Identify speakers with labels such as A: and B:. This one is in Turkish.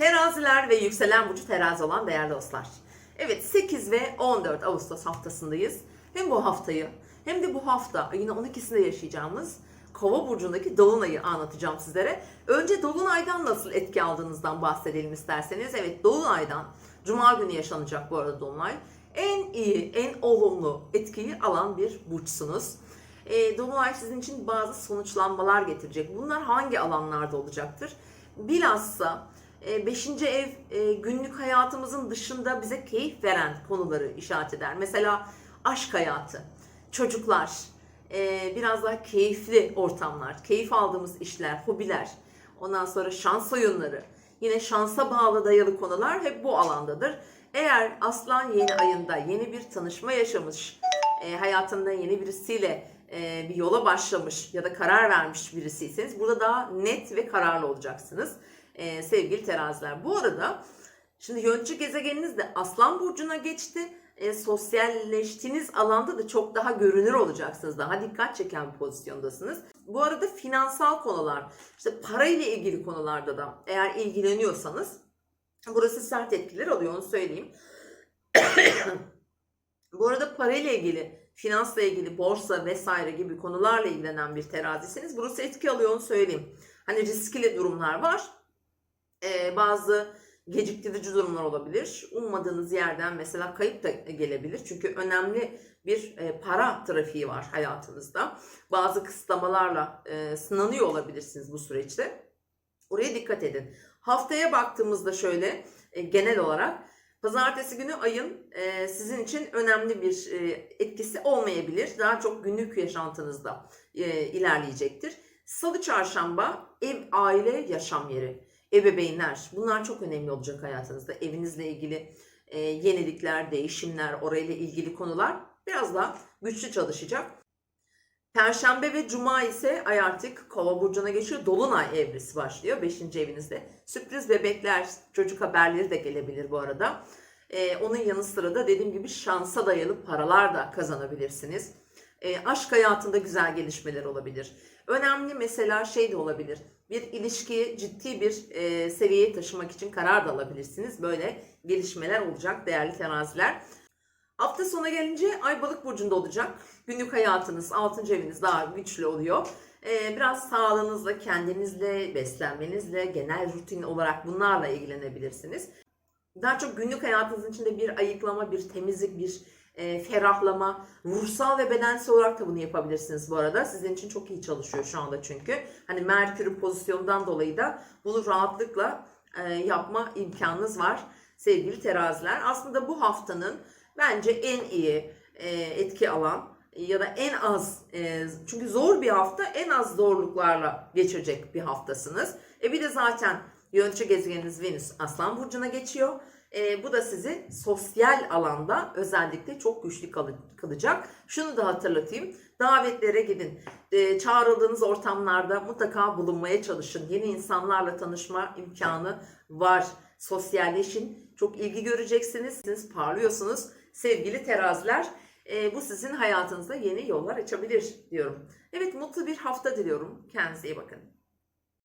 A: Teraziler ve yükselen burcu terazi olan değerli dostlar. Evet 8 ve 14 Ağustos haftasındayız. Hem bu haftayı hem de bu hafta ayın 12'sinde yaşayacağımız Kova burcundaki dolunayı anlatacağım sizlere. Önce dolunaydan nasıl etki aldığınızdan bahsedelim isterseniz. Evet dolunaydan cuma günü yaşanacak bu arada dolunay. En iyi, en olumlu etkiyi alan bir burçsunuz. E, Dolunay sizin için bazı sonuçlanmalar getirecek. Bunlar hangi alanlarda olacaktır? Bilhassa 5. ev e, günlük hayatımızın dışında bize keyif veren konuları işaret eder. Mesela aşk hayatı, çocuklar, e, biraz daha keyifli ortamlar, keyif aldığımız işler, hobiler, ondan sonra şans oyunları, yine şansa bağlı dayalı konular hep bu alandadır. Eğer aslan yeni ayında yeni bir tanışma yaşamış, e, hayatında yeni birisiyle e, bir yola başlamış ya da karar vermiş birisiyseniz burada daha net ve kararlı olacaksınız e, sevgili teraziler. Bu arada şimdi yönetici gezegeniniz de Aslan Burcu'na geçti. E, sosyalleştiğiniz alanda da çok daha görünür olacaksınız. Daha dikkat çeken bir pozisyondasınız. Bu arada finansal konular, işte parayla ilgili konularda da eğer ilgileniyorsanız burası sert etkiler alıyor onu söyleyeyim. Bu arada parayla ilgili, finansla ilgili, borsa vesaire gibi konularla ilgilenen bir terazisiniz. Burası etki alıyor onu söyleyeyim. Hani riskli durumlar var. Ee, bazı geciktirici durumlar olabilir. Ummadığınız yerden mesela kayıp da gelebilir. Çünkü önemli bir e, para trafiği var hayatınızda. Bazı kısıtlamalarla e, sınanıyor olabilirsiniz bu süreçte. Oraya dikkat edin. Haftaya baktığımızda şöyle e, genel olarak pazartesi günü ayın e, sizin için önemli bir e, etkisi olmayabilir. Daha çok günlük yaşantınızda e, ilerleyecektir. Salı çarşamba ev, aile, yaşam yeri ebeveynler bunlar çok önemli olacak hayatınızda. Evinizle ilgili e, yenilikler, değişimler, orayla ilgili konular biraz daha güçlü çalışacak. Perşembe ve Cuma ise ay artık Kova burcuna geçiyor. Dolunay evresi başlıyor 5. evinizde. Sürpriz bebekler, çocuk haberleri de gelebilir bu arada. E, onun yanı sıra da dediğim gibi şansa dayalı paralar da kazanabilirsiniz. E, aşk hayatında güzel gelişmeler olabilir. Önemli mesela şey de olabilir. Bir ilişkiyi ciddi bir e, seviyeye taşımak için karar da alabilirsiniz. Böyle gelişmeler olacak değerli teraziler. Hafta sonu gelince Ay Balık burcunda olacak. Günlük hayatınız, 6. eviniz daha güçlü oluyor. Ee, biraz sağlığınızla, kendinizle, beslenmenizle, genel rutin olarak bunlarla ilgilenebilirsiniz. Daha çok günlük hayatınızın içinde bir ayıklama, bir temizlik, bir e, ferahlama, ruhsal ve bedensel olarak da bunu yapabilirsiniz bu arada. Sizin için çok iyi çalışıyor şu anda çünkü. Hani Merkür'ün pozisyonundan dolayı da bunu rahatlıkla e, yapma imkanınız var sevgili teraziler. Aslında bu haftanın bence en iyi e, etki alan ya da en az e, çünkü zor bir hafta en az zorluklarla geçirecek bir haftasınız. E bir de zaten yönetici gezegeniniz Venüs Aslan Burcu'na geçiyor. E, bu da sizi sosyal alanda özellikle çok güçlü kal- kılacak. Şunu da hatırlatayım. Davetlere gidin. E, çağrıldığınız ortamlarda mutlaka bulunmaya çalışın. Yeni insanlarla tanışma imkanı var. Sosyalleşin. Çok ilgi göreceksiniz. Siz parlıyorsunuz sevgili teraziler. E, bu sizin hayatınızda yeni yollar açabilir diyorum. Evet mutlu bir hafta diliyorum. Kendinize iyi bakın.